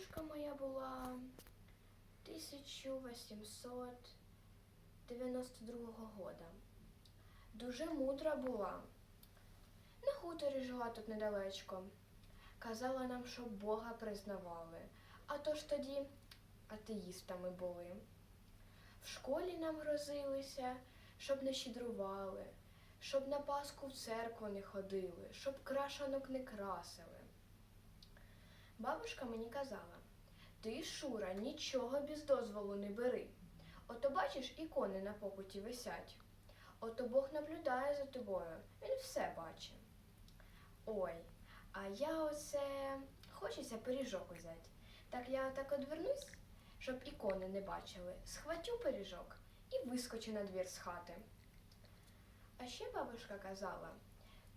Бабушка моя була 1892 года. Дуже мудра була. На хуторі жила тут недалечко. Казала нам, щоб Бога признавали, а то ж тоді атеїстами були. В школі нам грозилися, щоб не щедрували, щоб на Пасху в церкву не ходили, щоб крашанок не красили. Бабушка мені казала, ти, Шура, нічого без дозволу не бери. Ото бачиш, ікони на покуті висять. Ото Бог наблюдає за тобою, він все бачить. Ой, а я оце хочеться пиріжок взяти. Так я так одвернусь, щоб ікони не бачили, схватю пиріжок і вискочу на двір з хати. А ще бабушка казала: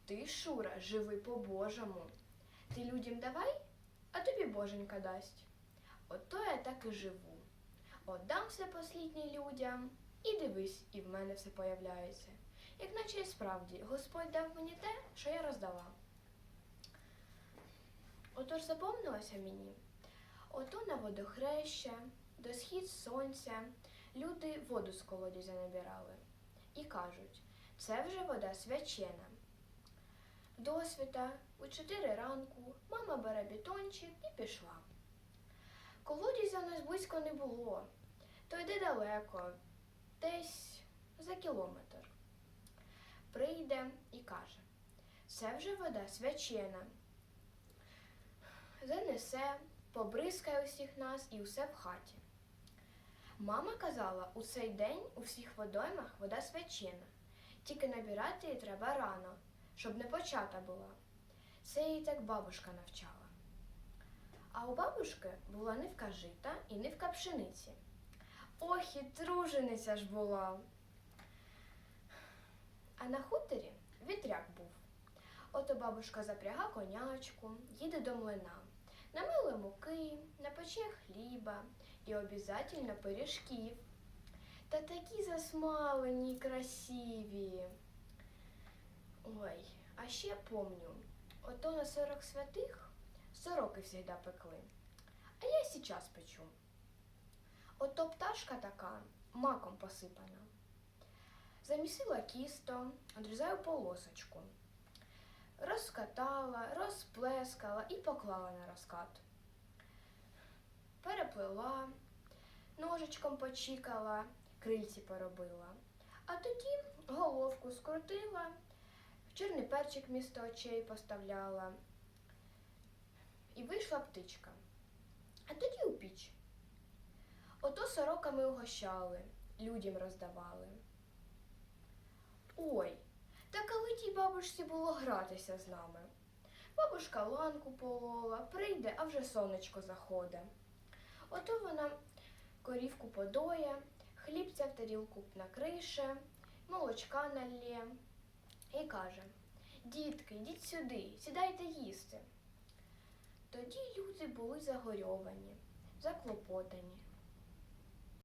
ти, Шура, живи по-божому. Ти людям давай, а тобі боженька дасть. Ото я так і живу. Отдам все посліднє людям, і дивись, і в мене все появляється. Як наче і справді, Господь дав мені те, що я роздала. Отож запомнилося мені. Ото на водохреща, до схід сонця люди воду з колодязя набирали. І кажуть, це вже вода свячена. Досвіта у чотири ранку мама бере бітончик і пішла. Колодязя у нас близько не було, то йде далеко, десь за кілометр. Прийде і каже, це вже вода свячена. Занесе, побризкає усіх нас і усе в хаті. Мама казала, у цей день у всіх водоймах вода свячена, тільки набирати її треба рано, щоб не почата була. Це її так бабушка навчала. А у бабушки була нивка жита і нивка пшениці. Ох, і тружениця ж була. А на хуторі вітряк був. Ото бабушка запряга конячку, їде до млина. Намили муки, напече хліба і обязательно пиріжків. Та такі засмалені й красиві. Ой, а ще помню, ото на сорок святих сороки завжди пекли. А я сейчас печу. Ото пташка така, маком посипана. Замісила кісто, одрізаю полосочку. Розкатала, розплескала і поклала на розкат. Переплила, ножичком почікала, крильці поробила. А тоді головку скрутила, чорний перчик місто очей поставляла. І вийшла птичка. А тоді у піч. Ото сороками угощали, людям роздавали. Ой, та коли тій бабушці було гратися з нами. Бабушка ланку полола, прийде, а вже сонечко заходить. Ото вона корівку подоє, хлібця в тарілку накрише, молочка налє і каже: Дітки, йдіть сюди, сідайте їсти. Тоді люди були загорьовані, заклопотані,